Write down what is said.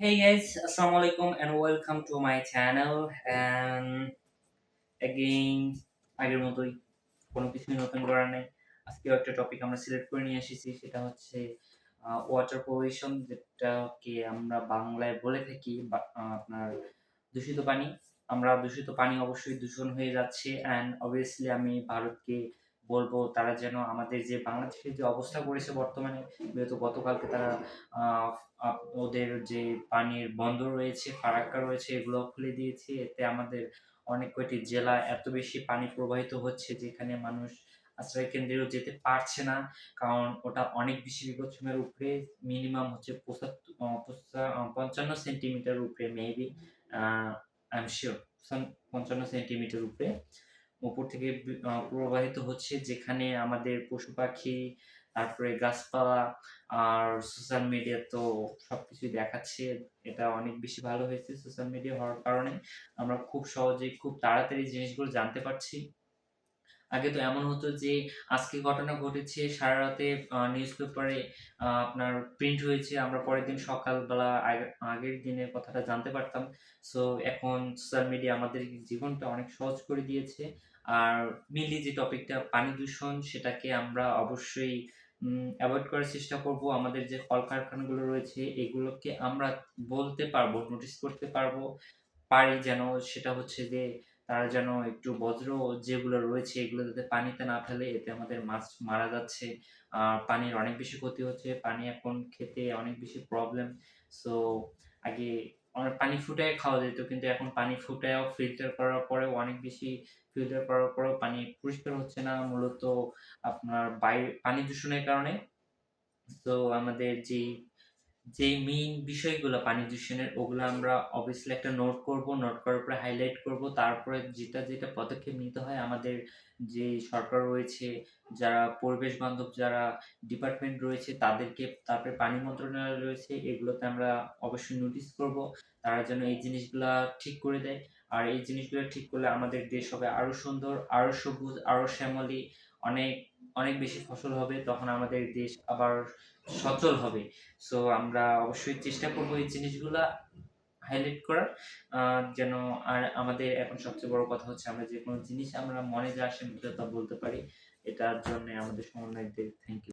Hey guys, Assalamu alaikum and welcome to my channel. And again আগের মতোই কোনো কিছুই নতুন করার নেই। আজকে একটা টপিক আমরা সিলেক্ট করে নিয়ে এসেছি সেটা হচ্ছে ওয়াটার পলিউশন যেটাকে আমরা বাংলায় বলে থাকি আপনার দূষিত পানি। আমরা দূষিত পানি অবশ্যই দূষণ হয়ে যাচ্ছে। অ্যান্ড অবভিয়াসলি আমি ভারতকে বলব, তারা যেন আমাদের যে বাংলাদেশের যে অবস্থা করেছে বর্তমানে, যেহেতু গতকালকে তারা ওদের যে পানির বন্দর রয়েছে, ফারাক্কা রয়েছে, এগুলো খুলে দিয়েছে। এতে আমাদের অনেক কয়টি জেলা এত বেশি পানি প্রবাহিত হচ্ছে যেখানে মানুষ আশ্রয় কেন্দ্রেও যেতে পারছে না। কারণ ওটা অনেক বেশি বিপজ্জনকের উপরে মিনিমাম হচ্ছে পঞ্চান্ন সেন্টিমিটার উপরে মেবি আই এম শিওর পঞ্চান্ন সেন্টিমিটার উপরে। উপর থেকে প্রবাহিত হচ্ছে, যেখানে আমাদের পশু পাখি, তারপরে গাছপালা আর সোশ্যাল মিডিয়া তো সবকিছু দেখাচ্ছে। এটা অনেক বেশি ভালো হয়েছে সোশ্যাল মিডিয়া হওয়ার কারণে। আমরা খুব সহজেই, খুব তাড়াতাড়ি জিনিসগুলো জানতে পারছি। আগে তো এমন হতো যে, আজকে ঘটনা ঘটেছে সারা রাতে নিউজ পেপারে আপনার প্রিন্ট হয়েছে, আমরা পরের দিন সকালবেলা আগের দিনের কথাটা জানতে পারতাম। সো এখন সোশ্যাল মিডিয়া আমাদের জীবনটা অনেক সহজ করে দিয়েছে। আর মেনলি যে টপিকটা পানি দূষণ, সেটাকে আমরা অবশ্যই অ্যাভয়েড করার চেষ্টা করব। আমাদের যে কলকারখানাগুলো রয়েছে, এগুলোকে আমরা বলতে পারব নোটিস করতে পারব। পারি যেন সেটা হচ্ছে যে তারা যেন একটু বজ্র যেগুলো রয়েছে, এগুলো যাতে পানিতে না ফেলে, এতে আমাদের মাছ মারা যাচ্ছে। আর পানির অনেক বেশি ক্ষতি হচ্ছে, পানি এখন খেতে অনেক বেশি প্রবলেম সো আগে অনেক পানি ফুটায় খাওয়া যেত, কিন্তু এখন পানি ফুটায়ও ফিল্টার করার পরেও অনেক বেশি ফিল্টার করার পরেও পানি পরিষ্কার হচ্ছে না। মূলত আপনার বাইরে পানি দূষণের কারণে। তো আমাদের যেই যে মেইন বিষয়গুলো, পানি দূষণের, ওগুলো আমরা অবভিয়াসলি একটা নোট করব নোট করার পরে হাইলাইট করব। তারপরে যেটা যেটা পদক্ষেপ নিতে হয়, আমাদের যে সরকার রয়েছে, যারা পরিবেশ বান্ধব, যারা ডিপার্টমেন্ট রয়েছে, তাদেরকে তারপরে পানি মন্ত্রণালয় রয়েছে, এগুলোতে আমরা অবশ্যই নোটিস করব। তারা যেন এই জিনিসগুলা ঠিক করে দেয়। আর এই জিনিসগুলো ঠিক করলে আমাদের দেশ হবে আরও সুন্দর, আরও সবুজ, আরও শ্যামলী, অনেক অনেক বেশি ফসল হবে, তখন আমাদের দেশ আবার সচল হবে। সো আমরা অবশ্যই চেষ্টা করব এই জিনিসগুলা হাইলাইট করার। যেন আর আমাদের এখন সবচেয়ে বড় কথা হচ্ছে আমরা যে কোনো জিনিস আমরা মনে যা আসে বলতে পারি, এটার জন্য আমাদের সমন্বয়কদের থ্যাংক ইউ